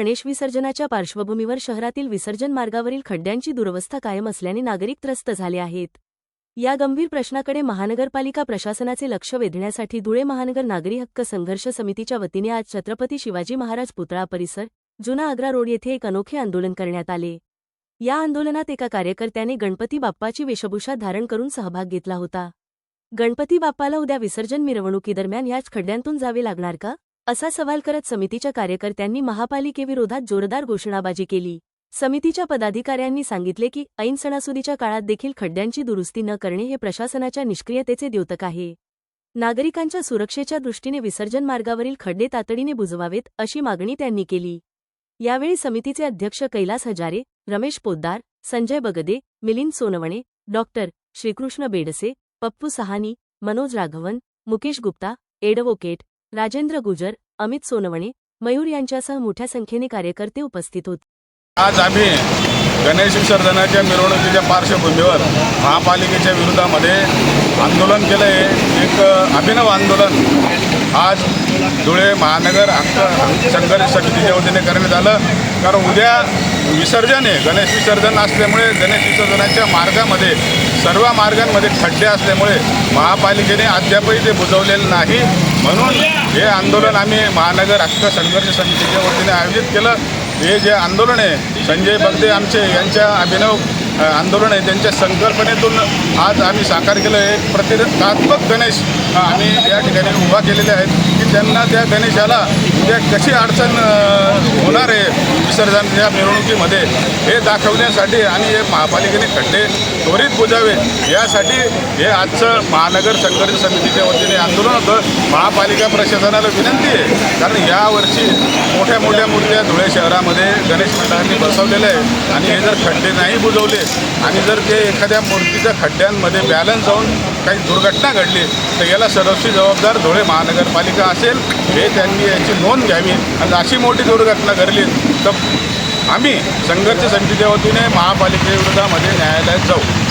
गणेश विसर्जनाच्या पार्श्वभूमीवर शहरातील विसर्जन मार्गावरील खड्ड्यांची दुरवस्था कायम असल्याने नागरिक त्रस्त झाले आहेत. या गंभीर प्रश्नाकडे महानगरपालिका प्रशासनाचे लक्ष वेधण्यासाठी धुळे महानगर नागरी हक्क संघर्ष समितीच्या वतीने आज छत्रपती शिवाजी महाराज पुतळा परिसर जुना आग्रा रोड येथे एक अनोखे आंदोलन करण्यात आले. या आंदोलनात एका कार्यकर्त्याने गणपती बाप्पाची वेशभूषा धारण करून सहभाग घेतला होता. गणपती बाप्पाला उद्या विसर्जन मिरवणुकीदरम्यान याच खड्ड्यांतून जावे लागणार का? असा सवाल करत समितीच्या कार्यकर्त्यांनी महापालिकेविरोधात जोरदार घोषणाबाजी केली. समितीच्या पदाधिकाऱ्यांनी सांगितले की ऐन सणासुदीच्या काळात देखील खड्ड्यांची दुरुस्ती न करणे हे प्रशासनाच्या निष्क्रियतेचे द्योतक आहे. नागरिकांच्या सुरक्षेच्या दृष्टीने विसर्जन मार्गावरील खड्डे तातडीने बुजवावेत अशी मागणी त्यांनी केली. यावेळी समितीचे अध्यक्ष कैलास हजारे रमेश पोद्दार संजय बगदे मिलिंद सोनवणे डॉक्टर श्रीकृष्ण बेडसे पप्पू सहानी मनोज राघवन मुकेश गुप्ता एडवोकेट राजेंद्र गुजर अमित सोनवणे मयूर यांच्यासह मोठ्या संख्येने कार्यकर्ते उपस्थित होते आज आम्ही गणेश विसर्जनाच्या मिरवणुकीच्या पार्श्वभूमीवर महापालिकेच्या विरोधामध्ये आंदोलन केलं आहे एक अभिनव आंदोलन आज धुळे महानगर हक्क संघर्ष समितीच्या वतीने करण्यात आलं. कारण उद्या विसर्जन आहे. गणेश विसर्जन असल्यामुळे गणेश विसर्जनाच्या मार्गामध्ये सर्व मार्गांमध्ये खड्डे असल्यामुळे महापालिकेने अद्यापही ते बुजवलेलं नाही. म्हणून हे आंदोलन आम्ही महानगर हक्क संघर्ष समितीच्या वतीने आयोजित केलं. हे जे आंदोलन आहे संजय बगदे आमचे यांच्या अभिनव आंदोलन आहे त्यांच्या संकल्पनेतून आज आम्ही साकार केलं. एक प्रतिकात्मक गणेश आम्ही या ठिकाणी उभा केलेले आहेत की त्यांना त्या गणेशाला उद्या कशी अडचण होणार आहे विसर्जनाच्या मिरवणुकीमध्ये हे दाखवण्यासाठी आणि हे महापालिकेने खड्डे त्वरित बुजावे यासाठी हे आजचं महानगर संघर्ष समितीच्या वतीने आंदोलन होतं. महापालिका प्रशासनाला विनंती आहे कारण यावर्षी मोठ्या मोठ्या मूर्त्या धुळे शहरामध्ये गणेश मंडळांनी बसवलेलं आहे आणि हे जर खड्डे नाही बुजवले आणि जर ते एखाद्या मूर्तीच्या खड्ड्यांमध्ये बॅलन्स जाऊन काही दुर्घटना घडली तर याला सर्वस्वी जबाबदार धुळे महानगरपालिका असेल. हे त्यांनी याची नोंद घ्यावी. आणि अशी मोठी दुर्घटना घडली तर आम्ही संघर्ष समितीच्या वतीने महापालिकेविरोधामध्ये न्यायालयात जाऊ.